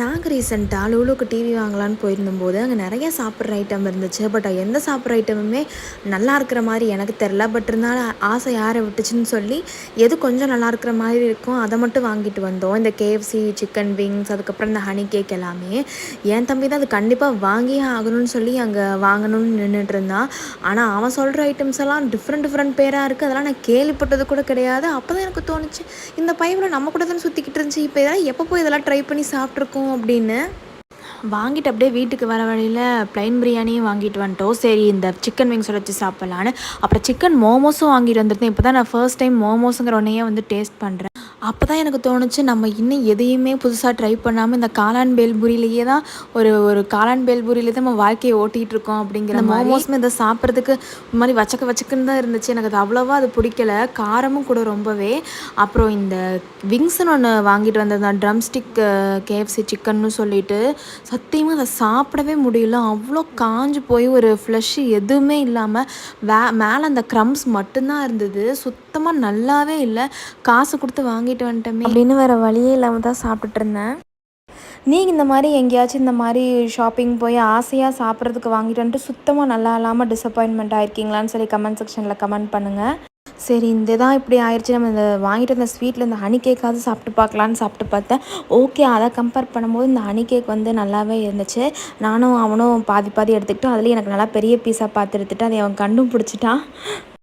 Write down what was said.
நாங்கள் ரீசெண்டாக லூலுக்கு டிவி வாங்கலான்னு போயிருந்தபோது அங்கே நிறைய சாப்பிட்ற ஐட்டம் இருந்துச்சு. பட் எந்த சாப்பிட்ற ஐட்டமுமே நல்லா இருக்கிற மாதிரி எனக்கு தெரில பட் இருந்தாலும் ஆசை யாரை விட்டுச்சுன்னு சொல்லி எது கொஞ்சம் நல்லா இருக்கிற மாதிரி இருக்கும் அதை மட்டும் வாங்கிட்டு வந்தோம். இந்த கேஎஃப்சி சிக்கன் விங்ஸ் அதுக்கப்புறம் இந்த ஹனி கேக் எல்லாமே. என் தம்பி தான் அது கண்டிப்பாக வாங்கியே ஆகணும்னு சொல்லி அங்கே வாங்கணும்னு நின்றுட்டு இருந்தான். ஆனால் அவன் சொல்கிற ஐட்டம்ஸ் எல்லாம் டிஃப்ரெண்ட் டிஃப்ரெண்ட் பேராக இருக்குது அதெல்லாம் நான் கேள்விப்பட்டது கூட கிடையாது. அப்போ தான் எனக்கு தோணுச்சு இந்த பைப்பில் நம்ம கூட தானே சுற்றிக்கிட்டு இருந்துச்சு. இப்போ இதெல்லாம் எப்போ போய் இதெல்லாம் ட்ரை பண்ணி சாப்பிட்ருக்கோம் அப்படின்னு. வாங்கிட்டு அப்படியே வீட்டுக்கு வர வழியில் ப்ளைன் பிரியாணியும் வாங்கிட்டு வந்துட்டோம். சரி இந்த சிக்கன் விங்ஸோட வச்சு சாப்பிட்லான்னு. அப்புறம் சிக்கன் மோமோஸும் வாங்கிட்டு வந்துருந்தேன். இப்போ தான் நான் ஃபர்ஸ்ட் டைம் மோமோஸுங்கிற ஒன்றையே வந்து டேஸ்ட் பண்ணுறேன் அப்போ தான் எனக்கு தோணுச்சு நம்ம இன்னும் எதையுமே புதுசாக ட்ரை பண்ணாமல் இந்த காளான் பேல்பூரியிலேயே தான் ஒரு ஒரு காளான் பேல்பூரியிலே தான் நம்ம வாழ்க்கையை ஓட்டிகிட்டு இருக்கோம் அப்படிங்கிற மோமோஸுமே இதை சாப்பிட்றதுக்கு ஒரு மாதிரி வச்சக்க வச்சக்குன்னு தான் இருந்துச்சு. எனக்கு அது அவ்வளோவா அது பிடிக்கல. காரமும் கூட ரொம்பவே. அப்புறம் இந்த விங்ஸ்னு ஒன்று வாங்கிட்டு வந்திருந்தேன் ட்ரம் ஸ்டிக் கேஎஃப்சி சிக்கன்னு சொல்லிட்டு. சத்தியமாக அதை சாப்பிடவே முடியல. அவ்வளோ காஞ்சு போய் ஒரு ஃப்ளஷ் எதுவுமே இல்லாமல் வே மேலே அந்த க்ரம்ஸ் மட்டும்தான் இருந்தது. சுத்தமாக நல்லாவே இல்லை. காசு கொடுத்து வாங்கிட்டு வந்துட்டோமே. அப்படின்னு வேறு வழியே இல்லாமல் தான் சாப்பிட்டுட்டு இருந்தேன். நீங்கள் இந்த மாதிரி எங்கேயாச்சும் இந்த மாதிரி ஷாப்பிங் போய் ஆசையாக சாப்பிட்றதுக்கு வாங்கிட்டு வந்துட்டு சுத்தமாக நல்லா இல்லாமல் டிசப்பாயின்மெண்ட் ஆயிருக்கீங்களான்னு சொல்லி கமெண்ட் செக்ஷனில் கமெண்ட் பண்ணுங்கள் சரி இந்த தான் இப்படி ஆயிடுச்சு நம்ம இந்த வாங்கிட்டு வந்த ஸ்வீட்டில் இந்த ஹனி கேக்காவது சாப்பிட்டு பார்க்கலான்னு சாப்பிட்டு பார்த்தேன். ஓகே அதை கம்பேர் பண்ணும்போது இந்த ஹனி கேக் வந்து நல்லாவே இருந்துச்சு. நானும் அவனும் பாதி பாதி எடுத்துக்கிட்டோம். அதுலேயும் எனக்கு நல்லா பெரிய பீஸாக பார்த்து எடுத்துட்டு அதை அவன் கண்டும் பிடிச்சிட்டான்.